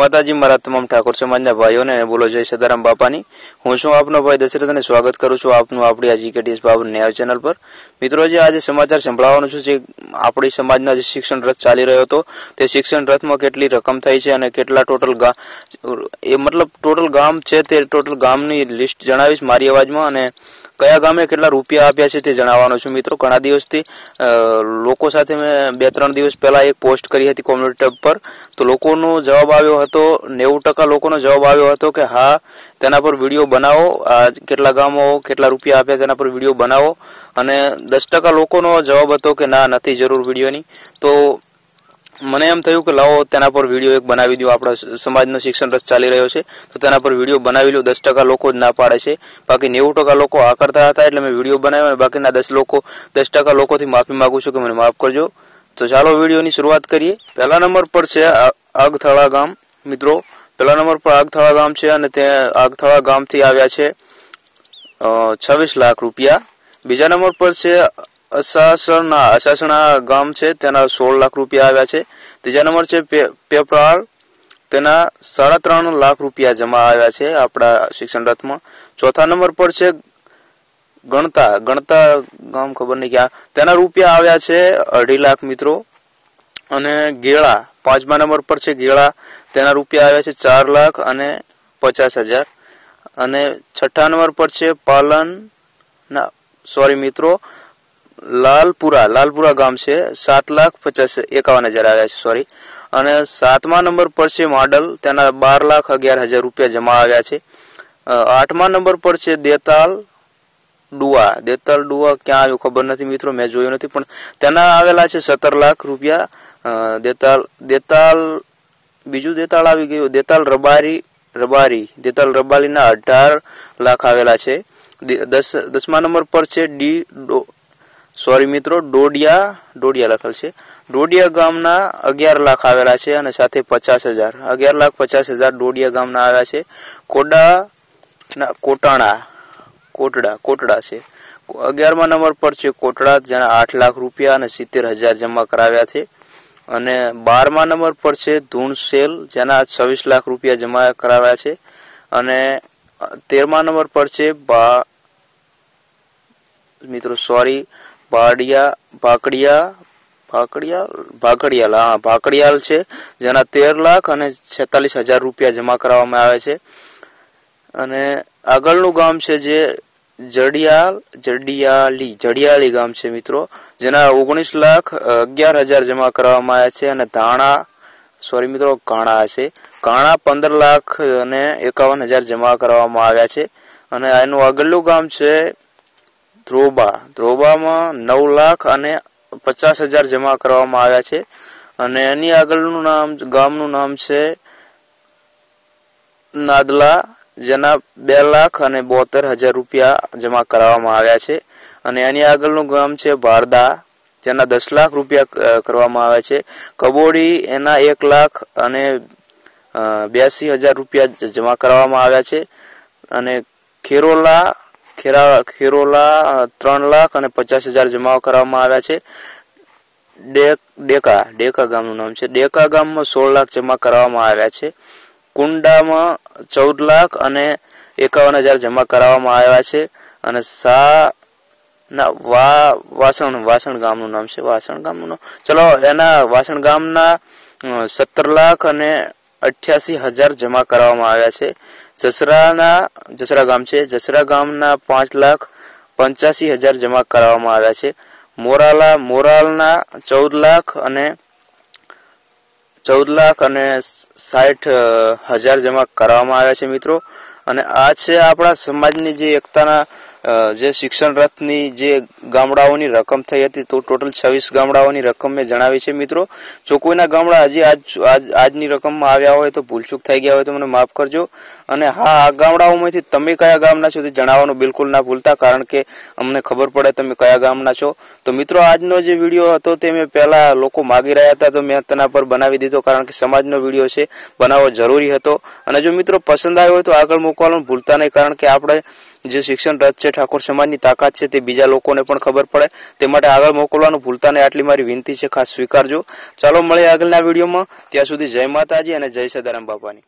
માતાજી, મારા તમામ ઠાકોર સમાજના ભાઈઓને બોલો જય સદારામ બાપાની. હું છું આપનો ભાઈ દશરથ અને સ્વાગત કરું છું આપનું આપણી આ જીકેટીએસ બાબુ ન્યાય ચેનલ પર. મિત્રો, જે આજે સમાચાર સંભળાવવાનું છું, જે આપણી સમાજના જે શિક્ષણ રથ ચાલી રહ્યો હતો, તે શિક્ષણ રથમાં કેટલી રકમ થઈ છે અને કેટલા ટોટલ એ મતલબ ટોટલ ગામ છે તે ટોટલ ગામની લિસ્ટ જણાવીશ મારી અવાજમાં અને કયા ગામે કેટલા રૂપિયા આપ્યા છે તે જણાવવાનો છું. મિત્રો, ઘણા દિવસથી લોકો સાથે મેં બે ત્રણ દિવસ પહેલાં એક પોસ્ટ કરી હતી કોમ્યુનિટી પર. તો લોકોનો જવાબ આવ્યો હતો, નેવું ટકા લોકોનો જવાબ આવ્યો હતો કે હા તેના પર વીડિયો બનાવો. આ કેટલા ગામો કેટલા રૂપિયા આપ્યા તેના પર વીડિયો બનાવો. અને દસ ટકા લોકોનો જવાબ હતો કે ના, નથી જરૂર વિડીયોની. તો મને એમ થયું કે લાવો, તેના પર વીડિયો એક બનાવી દો આપણા સમાજનો શિક્ષણ રસ ચાલી રહ્યો છે. તો તેના પર વીડિયો બનાવી લો. દસ ટકા લોકો જ ના પાડે છે. બાકી નેવું ટકા લોકો આ કરતા હતા એટલે મેં વીડિયો બનાવ્યો બાકીના દસ લોકો, દસ ટકા લોકોથી માફી માંગુ છું કે મને માફ કરજો. તો ચાલો વિડીયોની શરૂઆત કરીએ. પહેલા નંબર પર છે આગથળા ગામ. મિત્રો પહેલા નંબર પર આગથાળા ગામ છે અને તે આગથાળા ગામથી આવ્યા છે છવ્વીસ લાખ રૂપિયા. બીજા નંબર પર છે અસાસણા અસાસણા ગામ છે, તેના સોળ લાખ રૂપિયા આવ્યા છે. ત્રીજા નંબર છે પેપરાળ, તેના સાડા ત્રણ લાખ રૂપિયા જમા આવ્યા છે આપણા શિક્ષણ રથમાં. ચોથા નંબર પર છે ગણતા ગણતા ગામ ખબર નહીં ક્યાં. તેના રૂપિયા આવ્યા છે અઢી લાખ મિત્રો. અને ગેળા પાંચમા નંબર પર છે ગેળા. તેના રૂપિયા આવ્યા છે ચાર લાખ અને પચાસ હજાર. અને છઠ્ઠા નંબર પર છે પાલન. ના સોરી મિત્રો, લાલપુરા લાલપુરા ગામ છે. સાત લાખ પચાસ એકાવન હજાર આવ્યા છે સોરી અને સાતમા નંબર પર છે મોડલ. તેના બાર લાખ અગિયાર હજાર રૂપિયા જમા આવ્યા છે. આઠમા નંબર પર છે દેતાલ ડુઆ દેતાલ ડુઆ ક્યાં આવ્યું ખબર નથી મિત્રો, મેં જોયું નથી, પણ તેના આવેલા છે સત્તર લાખ રૂપિયા. દેતાલ દેતાલ, બીજું દેતાળ આવી ગયું. દેતાલ રબારી રબારી. દેતાલ રબારીના અઢાર લાખ આવેલા છે. દસ, દસમા નંબર પર છે ડો, સોરી મિત્રો, ડોડિયા ડોડિયા લખેલ છે. ડોડિયા ગામના અગિયાર લાખ આવેલા છે અને સાથે પચાસ હજાર. અગિયાર લાખ પચાસ હજાર ડોડિયા ગામના આવ્યા છે. કોડા, ના, કોટાણા, કોટડા કોટડા છે. અગિયારમા નંબર પર છે કોટડા, જેના આઠ લાખ રૂપિયા અને સિત્તેર હજાર જમા કરાવ્યા છે. અને બારમા નંબર પર છે ધૂણસેલ જેના છવ્વીસ લાખ રૂપિયા જમા કરાવ્યા છે. અને તેરમા નંબર પર છે બા, મિત્રો સોરી ભાડિયા ભાકડિયા ભાકડિયાલ ભાકડિયાલ, હા, ભાકડિયાલ છે, જેના તેર લાખ અને છેતાલીસ હજાર રૂપિયા જમા કરાવવામાં આવે છે. અને આગળનું ગામ છે જે જડિયાલ, જડિયાલી જડિયાલી ગામ છે મિત્રો, જેના ઓગણીસ લાખ અગિયાર હજાર જમા કરવામાં આવ્યા છે અને ધાણા સોરી મિત્રો, કાણા છે કાણા પંદર લાખ અને એકાવન હજાર જમા કરવામાં આવ્યા છે. અને એનું આગળનું ગામ છે ધ્રોબા. ધ્રોબામાં નવ લાખ અને પચાસ હજાર જમા કરવામાં આવ્યા છે. અને એની આગળનું નામ, ગામનું નામ છે નાદલા જેના બે લાખ અને બોતેર હજાર રૂપિયા જમા કરાવવામાં આવ્યા છે. અને એની આગળનું ગામ છે ભારદા જેના દસ લાખ રૂપિયા કરવામાં આવ્યા છે. કબોડી એના એક લાખ અને બ્યાસી હજાર રૂપિયા જમા કરાવવામાં આવ્યા છે. અને ખેરોલા, ખેરા, ખેરોલા ત્રણ લાખ અને પચાસ હજાર જમા કરવામાં આવ્યા છે. ડેકા ડેકા ગામનું નામ છે. ડેકા ગામમાં સોળ લાખ જમા કરાવવામાં આવ્યા છે. કુંડામાં ચૌદ લાખ અને એકાવન હજાર જમા કરાવવામાં આવ્યા છે અને સા ના વા, વાસણ વાસણ ગામનું નામ છે, વાસણ ગામનું ચલો, એના વાસણ ગામના સત્તર લાખ અને અઠ્યાસી હજાર જમા કરાવવામાં આવ્યા છે. જસરાના, જસરા ગામ છે. જસરા ગામના પાંચ લાખ પંચ્યાસી હજાર જમા કરાવવામાં આવ્યા છે. મોરાલા, મોરાલના ચૌદ લાખ અને ચૌદ લાખ અને સાઠ હજાર જમા કરાવવામાં આવ્યા છે મિત્રો. અને આ છે આપણા સમાજની જે એકતાના જે શિક્ષણ રથની જે ગામડાઓની રકમ થઈ હતી, તો ટોટલ છવ્વીસ ગામડાઓની રકમ મેં જણાવી છે. મિત્રો, જો કોઈના ગામડા હજી આજ, આજ- આજની રકમમાં આવ્યા હોય તો ભૂલચૂક થઈ ગયા હોય તો મને માફ કરજો. અને હા, આ ગામડાઓમાંથી તમે કયા ગામના છો તે જણાવવાનું બિલકુલ ના ભૂલતા, કારણ કે અમને ખબર પડે તમે કયા ગામના છો. તો મિત્રો, આજનો જે વીડિયો હતો તે મેં પહેલા લોકો માગી રહ્યા હતા, તો મેં તેના પર બનાવી દીધો, કારણ કે સમાજનો વીડિયો છે, બનાવવો જરૂરી હતો. અને જો મિત્રો, પસંદ આવ્યો હોય તો આગળ મૂકવાનું ભૂલતા નહીં, કારણ કે આપણે જે શિક્ષણ રથ છે, ઠાકોર સમાજની તાકાત છે, તે બીજા લોકોને પણ ખબર પડે. તે માટે આગળ મોકલવાનું ભૂલતા નહીં આટલી મારી વિનંતી છે, ખાસ સ્વીકારજો. ચાલો મળીએ આગળના વિડીયોમાં. ત્યાં સુધી જય માતાજી અને જય સદારામ બાપાની.